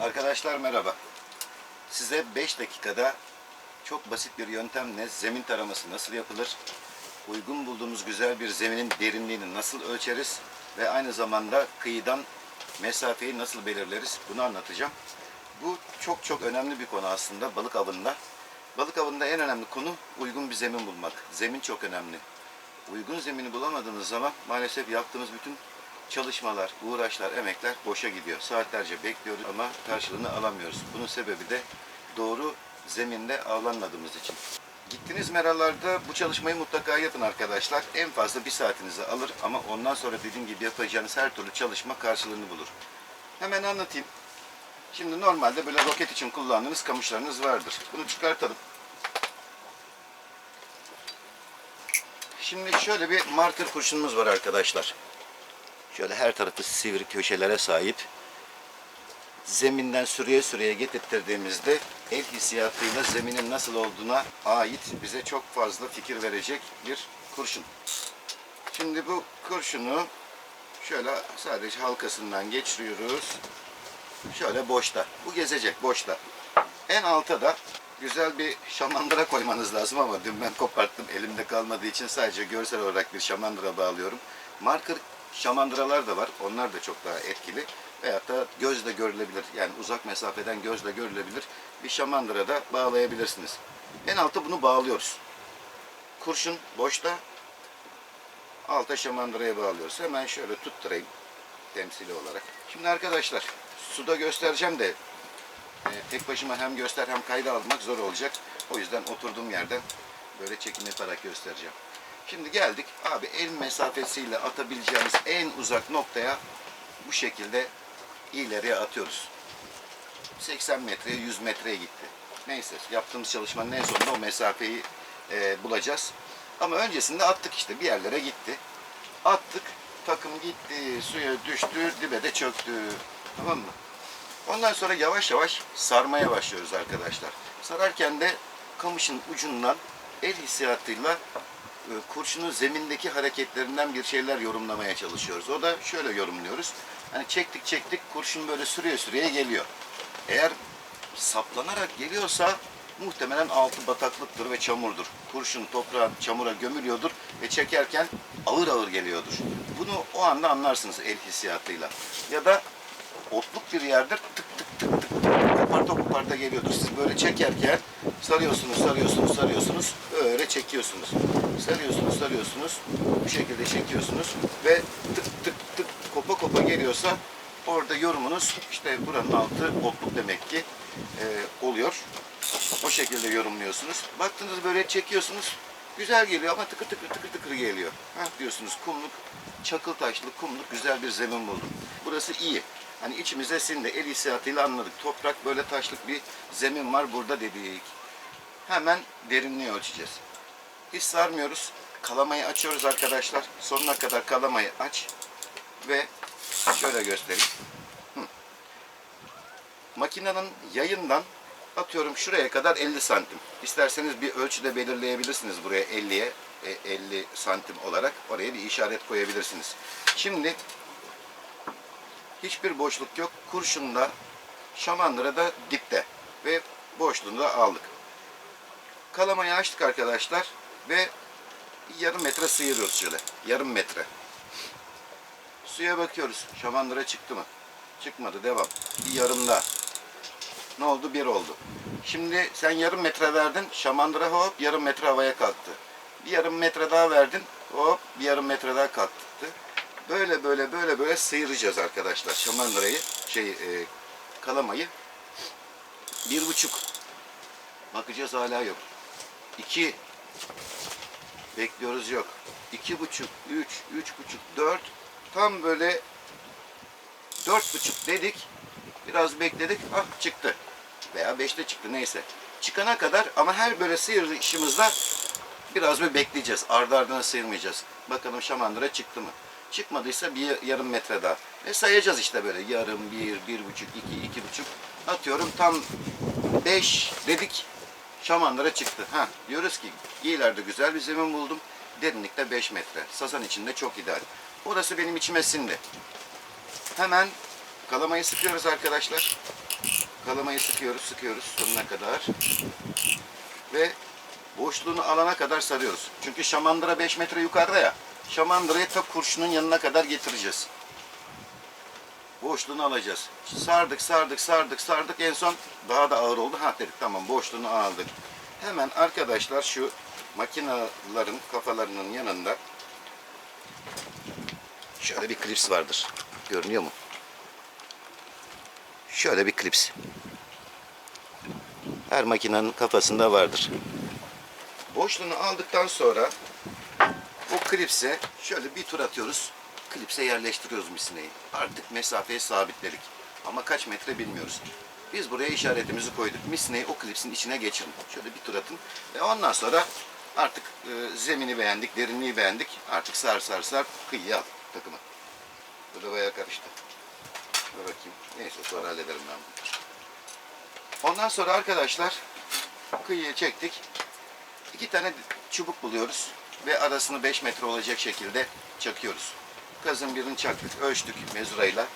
Arkadaşlar merhaba. Size 5 dakikada çok basit bir yöntemle zemin taraması nasıl yapılır? Uygun bulduğumuz güzel bir zeminin derinliğini nasıl ölçeriz? Ve aynı zamanda kıyıdan mesafeyi nasıl belirleriz? Bunu anlatacağım. Bu çok çok önemli bir konu aslında balık avında. Balık avında en önemli konu uygun bir zemin bulmak. Zemin çok önemli. Uygun zemini bulamadığınız zaman maalesef yaptığımız bütün çalışmalar, uğraşlar, emekler boşa gidiyor. Saatlerce bekliyoruz ama karşılığını alamıyoruz. Bunun sebebi de doğru zeminde avlanmadığımız için. Gittiğiniz meralarda bu çalışmayı mutlaka yapın arkadaşlar. En fazla bir saatinizi alır ama ondan sonra dediğim gibi yapacağınız her türlü çalışma karşılığını bulur. Hemen anlatayım. Şimdi normalde böyle roket için kullandığınız kamışlarınız vardır. Bunu çıkartalım. Şimdi şöyle bir marker kurşunumuz var arkadaşlar. Şöyle her tarafı sivri köşelere sahip. Zeminden sürüye sürüye getirttirdiğimizde el hissiyatıyla zeminin nasıl olduğuna ait bize çok fazla fikir verecek bir kurşun. Şimdi bu kurşunu şöyle sadece halkasından geçiriyoruz. Şöyle boşta. Bu gezecek boşta. En alta da güzel bir şamandıra koymanız lazım ama dün ben koparttım elimde kalmadığı için sadece görsel olarak bir şamandıra bağlıyorum. Marker şamandıralar da var. Onlar da çok daha etkili. Veyahut da gözle görülebilir. Yani uzak mesafeden gözle görülebilir. Bir şamandıra da bağlayabilirsiniz. En alta bunu bağlıyoruz. Kurşun boşta. Alta şamandıraya bağlıyoruz. Hemen şöyle tutturayım temsili olarak. Şimdi arkadaşlar suda göstereceğim de e, tek başıma hem göster hem kayda almak zor olacak. O yüzden oturduğum yerden böyle çekim yaparak göstereceğim. Şimdi geldik. Abi el mesafesiyle atabileceğimiz en uzak noktaya bu şekilde ileriye atıyoruz. 80 metreye 100 metreye gitti. Neyse yaptığımız çalışmanın en sonunda o mesafeyi e, bulacağız. Ama öncesinde attık işte bir yerlere gitti. Attık takım gitti suya düştü dibe de çöktü. Tamam mı? Ondan sonra yavaş yavaş sarmaya başlıyoruz arkadaşlar. Sararken de kamışın ucundan el hissiyatıyla kurşunun zemindeki hareketlerinden bir şeyler yorumlamaya çalışıyoruz. O da şöyle yorumluyoruz. Hani çektik çektik kurşun böyle sürüye sürüye geliyor. Eğer saplanarak geliyorsa muhtemelen altı bataklıktır ve çamurdur. Kurşun toprağa, çamura gömülüyordur ve çekerken ağır ağır geliyordur. Bunu o anda anlarsınız el hissiyatıyla. Ya da otluk bir yerdir tık tık tık tık tık koparta geliyordur. Siz böyle çekerken sarıyorsunuz, sarıyorsunuz, sarıyorsunuz, böyle çekiyorsunuz. Sarıyorsunuz, sarıyorsunuz, bu şekilde çekiyorsunuz ve tık tık tık kopa kopa geliyorsa orada yorumunuz işte buranın altı otluk demek ki e, oluyor. O şekilde yorumluyorsunuz. Baktınız böyle çekiyorsunuz. Güzel geliyor ama tıkır tıkır tıkır tıkır geliyor. Ha diyorsunuz kumluk, çakıl taşlı kumluk güzel bir zemin buldum. Burası iyi. Hani içimize sindi. El hissiyatıyla anladık. Toprak böyle taşlık bir zemin var burada dedik. Hemen derinliği ölçeceğiz. Hiç sarmıyoruz. Kalamayı açıyoruz arkadaşlar. Sonuna kadar kalamayı aç. Ve şöyle göstereyim. Hı. Makinenin yayından atıyorum şuraya kadar 50 santim. İsterseniz bir ölçüde belirleyebilirsiniz buraya 50'ye. e, 50 santim olarak oraya bir işaret koyabilirsiniz. Şimdi hiçbir boşluk yok. Kurşunda, şamandıra da dipte ve boşluğunu da aldık. Kalamayı açtık arkadaşlar ve yarım metre sıyırıyoruz şöyle. Yarım metre. Suya bakıyoruz. Şamandıra çıktı mı? Çıkmadı. Devam. Bir yarım daha. Ne oldu? Bir oldu. Şimdi sen yarım metre verdin. Şamandıra hop yarım metre havaya kalktı. Bir yarım metre daha verdin. Hop bir yarım metre daha kalktı. Böyle böyle böyle böyle sıyıracağız arkadaşlar. Şamandırayı, şey e, kalamayı. Bir buçuk. Bakacağız hala yok. İki. Bekliyoruz yok. İki buçuk, üç, üç buçuk, dört. Tam böyle dört buçuk dedik. Biraz bekledik. Ah çıktı. Veya beşte çıktı neyse. Çıkana kadar ama her böyle sıyırışımızda biraz bir bekleyeceğiz. Ardı ardına sıyırmayacağız. Bakalım şamandıra çıktı mı? Çıkmadıysa bir yarım metre daha. Ve sayacağız işte böyle yarım, bir, bir buçuk, iki, iki buçuk. Atıyorum tam beş dedik. Şamandıra çıktı. Ha diyoruz ki iyilerde güzel bir zemin buldum. Derinlikte 5 metre. Sazan içinde çok ideal. Orası benim içime sindi. Hemen kalamayı sıkıyoruz arkadaşlar. Kalamayı sıkıyoruz, sıkıyoruz sonuna kadar. Ve boşluğunu alana kadar sarıyoruz. Çünkü şamandıra 5 metre yukarıda ya. Şamandırayı ta kurşunun yanına kadar getireceğiz. Boşluğunu alacağız. Sardık, sardık, sardık, sardık. En son daha da ağır oldu. Ha dedik tamam boşluğunu aldık. Hemen arkadaşlar şu makinelerin kafalarının yanında şöyle bir klips vardır. Görünüyor mu? Şöyle bir klips. Her makinenin kafasında vardır. Boşluğunu aldıktan sonra bu klipse şöyle bir tur atıyoruz. Klipse yerleştiriyoruz misineyi. Artık mesafeyi sabitledik. Ama kaç metre bilmiyoruz. Biz buraya işaretimizi koyduk. Misineyi o klipsin içine geçirin. Şöyle bir tur atın. Ve ondan sonra artık e, zemini beğendik, derinliği beğendik. Artık sar sar sar kıyıya al takımı. Bu da bayağı karıştı. Dur bakayım. Neyse sonra hallederim ben bunu. Ondan sonra arkadaşlar kıyıya çektik. İki tane çubuk buluyoruz ve arasını 5 metre olacak şekilde çakıyoruz. Kazın birini çaktık, ölçtük mezurayla.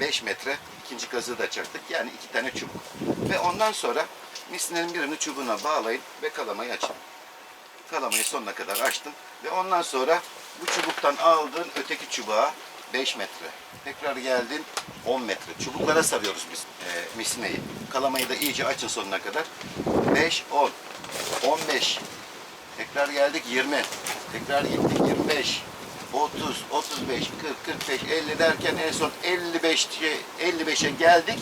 5 metre, ikinci kazığı da çaktık. Yani iki tane çubuk. Ve ondan sonra misinenin birini çubuğuna bağlayın ve kalamayı açın. Kalamayı sonuna kadar açtım. Ve ondan sonra bu çubuktan aldığın öteki çubuğa 5 metre. Tekrar geldin 10 metre. Çubuklara sarıyoruz biz e, misineyi. Kalamayı da iyice açın sonuna kadar. 5, 10, 15. Tekrar geldik 20. Tekrar gittik 25. 30, 35, 40, 45, 50 derken en son 55 55'e geldik.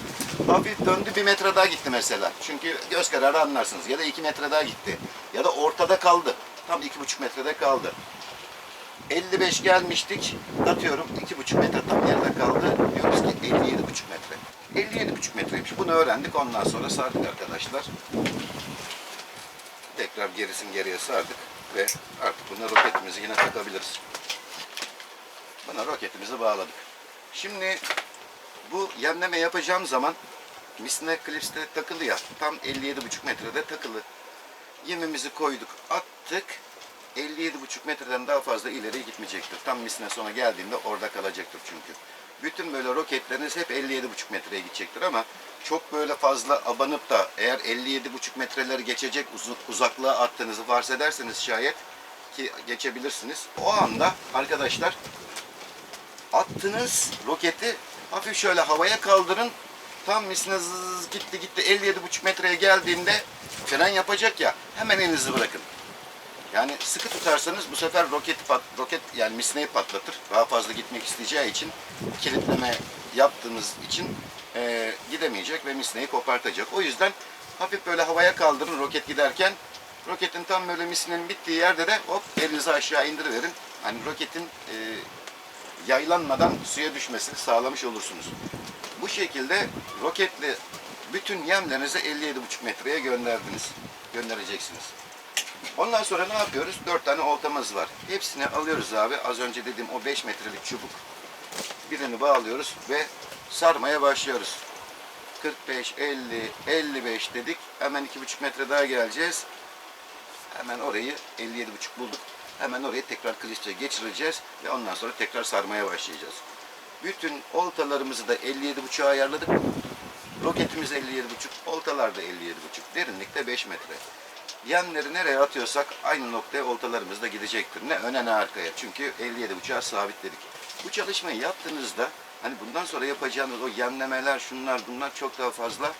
Hafif döndü bir metre daha gitti mesela. Çünkü göz kararı anlarsınız. Ya da 2 metre daha gitti. Ya da ortada kaldı. Tam 2,5 metrede kaldı. 55 gelmiştik. Atıyorum 2,5 metre tam yerde kaldı. Diyoruz ki 57,5 metre. 57,5 metreymiş. Bunu öğrendik. Ondan sonra sardık arkadaşlar. Tekrar gerisin geriye sardık ve artık buna roketimizi yine takabiliriz. Buna roketimizi bağladık. Şimdi bu yemleme yapacağım zaman misine klipste takılı ya. Tam 57,5 metrede takılı. Yemimizi koyduk, attık. 57,5 metreden daha fazla ileri gitmeyecektir. Tam misine sona geldiğinde orada kalacaktır çünkü. Bütün böyle roketleriniz hep 57,5 metreye gidecektir ama çok böyle fazla abanıp da eğer 57,5 metreleri geçecek uzaklığa attığınızı farz ederseniz şayet ki geçebilirsiniz. O anda arkadaşlar attığınız roketi hafif şöyle havaya kaldırın. Tam misine zız gitti gitti 57,5 metreye geldiğinde fren yapacak ya hemen elinizi bırakın. Yani sıkı tutarsanız bu sefer roket pat, roket yani misneyi patlatır. Daha fazla gitmek isteyeceği için kilitleme yaptığınız için eee, gidemeyecek ve misneyi kopartacak. O yüzden hafif böyle havaya kaldırın roket giderken. Roketin tam böyle misnenin bittiği yerde de hop elinizi aşağı indiriverin. Hani roketin eee, yaylanmadan suya düşmesini sağlamış olursunuz. Bu şekilde roketle bütün yemlerinizi 57,5 metreye gönderdiniz. Göndereceksiniz. Ondan sonra ne yapıyoruz? Dört tane oltamız var. Hepsini alıyoruz abi. Az önce dediğim o 5 metrelik çubuk. Birini bağlıyoruz ve sarmaya başlıyoruz. 45, 50, 55 dedik. Hemen 2,5 metre daha geleceğiz. Hemen orayı 57,5 bulduk. Hemen orayı tekrar klipse geçireceğiz ve ondan sonra tekrar sarmaya başlayacağız. Bütün oltalarımızı da 57,5'a ayarladık. Roketimiz 57,5, oltalar da 57,5. Derinlikte 5 metre. Yanları nereye atıyorsak aynı noktaya oltalarımız da gidecektir. Ne öne ne arkaya. Çünkü 57,5'a sabitledik. Bu çalışmayı yaptığınızda hani bundan sonra yapacağınız o yenlemeler, şunlar bunlar çok daha fazla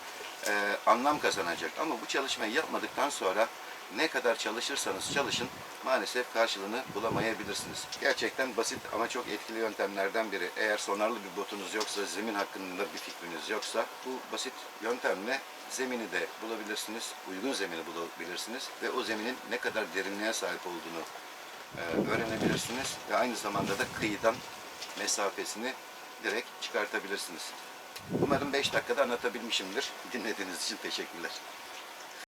e, anlam kazanacak. Ama bu çalışmayı yapmadıktan sonra ne kadar çalışırsanız çalışın maalesef karşılığını bulamayabilirsiniz. Gerçekten basit ama çok etkili yöntemlerden biri. Eğer sonarlı bir botunuz yoksa, zemin hakkında bir fikriniz yoksa bu basit yöntemle zemini de bulabilirsiniz, uygun zemini bulabilirsiniz ve o zeminin ne kadar derinliğe sahip olduğunu e, öğrenebilirsiniz ve aynı zamanda da kıyıdan mesafesini direkt çıkartabilirsiniz. Umarım 5 dakikada anlatabilmişimdir. Dinlediğiniz için teşekkürler.